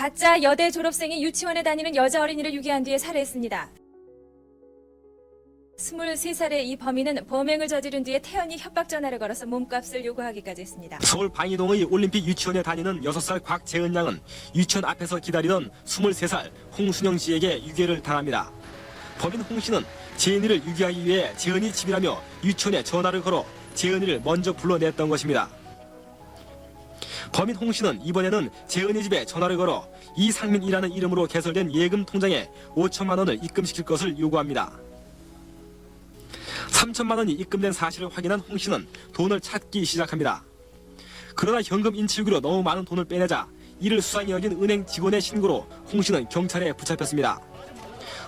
가짜 여대 졸업생이 유치원에 다니는 여자 어린이를 유기한 뒤에 살해했습니다. 23살의 이 범인은 범행을 저지른 뒤에 태연이 협박 전화를 걸어서 몸값을 요구하기까지 했습니다. 서울 방이동의 올림픽 유치원에 다니는 6살 곽재은 양은 유치원 앞에서 기다리던 23살 홍순영 씨에게 유괴를 당합니다. 범인 홍 씨는 재은이를 유기하기 위해 재은이 집이라며 유치원에 전화를 걸어 재은이를 먼저 불러냈던 것입니다. 범인 홍 씨는 이번에는 재은이 집에 전화를 걸어 이상민이라는 이름으로 개설된 예금 통장에 5천만 원을 입금시킬 것을 요구합니다. 3천만 원이 입금된 사실을 확인한 홍 씨는 돈을 찾기 시작합니다. 그러나 현금 인출기로 너무 많은 돈을 빼내자 이를 수상히 여긴 은행 직원의 신고로 홍 씨는 경찰에 붙잡혔습니다.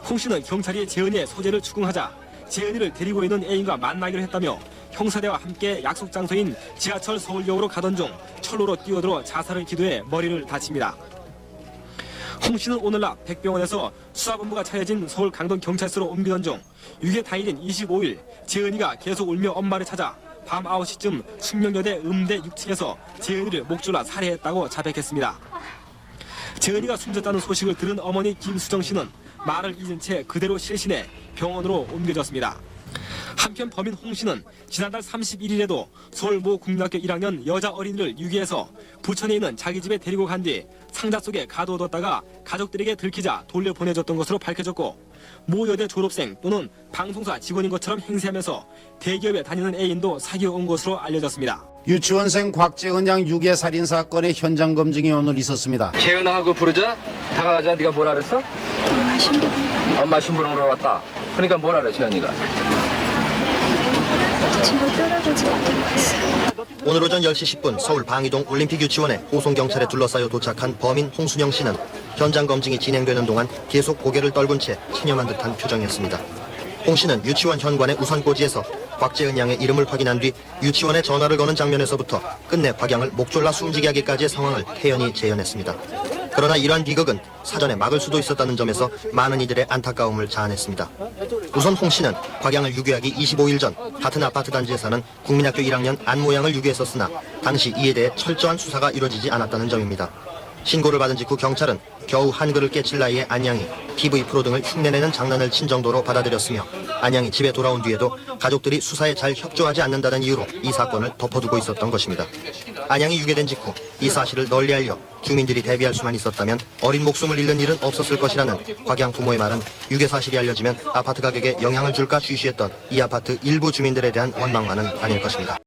홍 씨는 경찰이 재은이의 소재를 추궁하자 재은이를 데리고 있는 애인과 만나기로 했다며 형사대와 함께 약속 장소인 지하철 서울역으로 가던 중 철로로 뛰어들어 자살을 기도해 머리를 다칩니다. 홍 씨는 오늘 낮 백병원에서 수사본부가 차려진 서울 강동 경찰서로 옮기던 중 유괴 당일인 25일 재은이가 계속 울며 엄마를 찾아 밤 9시쯤 숙명여대 음대 6층에서 재은이를 목졸라 살해했다고 자백했습니다. 재은이가 숨졌다는 소식을 들은 어머니 김수정 씨는 말을 잊은 채 그대로 실신해 병원으로 옮겨졌습니다. 한편 범인 홍 씨는 지난달 31일에도 서울 모 국민학교 1학년 여자 어린이를 유기해서 부천에 있는 자기 집에 데리고 간 뒤 상자 속에 가둬뒀다가 가족들에게 들키자 돌려보내줬던 것으로 밝혀졌고 모 여대 졸업생 또는 방송사 직원인 것처럼 행세하면서 대기업에 다니는 애인도 사귀어온 것으로 알려졌습니다. 유치원생 곽재은 양 유괴 살인 사건의 현장 검증이 오늘 있었습니다. 재은하고 부르자 다가가자 네가 뭐라 그랬어? 엄마 신부름 엄마 신부름으로 왔다 그러니까 뭐라 그래 재은이가 오늘 오전 10시 10분 서울 방이동 올림픽 유치원에 호송 경찰에 둘러싸여 도착한 범인 홍순영 씨는 현장 검증이 진행되는 동안 계속 고개를 떨군 채 체념한 듯한 표정이었습니다. 홍 씨는 유치원 현관의 우선꽂이에서 곽재은 양의 이름을 확인한 뒤 유치원에 전화를 거는 장면에서부터 끝내 곽양을 목졸라 숨지게 하기까지의 상황을 태연히 재현했습니다. 그러나 이러한 비극은 사전에 막을 수도 있었다는 점에서 많은 이들의 안타까움을 자아냈습니다. 우선 홍 씨는 곽양을 유괴하기 25일 전 같은 아파트 단지에 사는 국민학교 1학년 안모 양을 유괴했었으나 당시 이에 대해 철저한 수사가 이루어지지 않았다는 점입니다. 신고를 받은 직후 경찰은 겨우 한글을 깨칠 나이에 안양이 TV 프로 등을 흉내내는 장난을 친 정도로 받아들였으며 안양이 집에 돌아온 뒤에도 가족들이 수사에 잘 협조하지 않는다는 이유로 이 사건을 덮어두고 있었던 것입니다. 안양이 유괴된 직후 이 사실을 널리 알려 주민들이 대비할 수만 있었다면 어린 목숨을 잃는 일은 없었을 것이라는 곽양 부모의 말은 유괴 사실이 알려지면 아파트 가격에 영향을 줄까 쉬쉬했던 이 아파트 일부 주민들에 대한 원망만은 아닐 것입니다.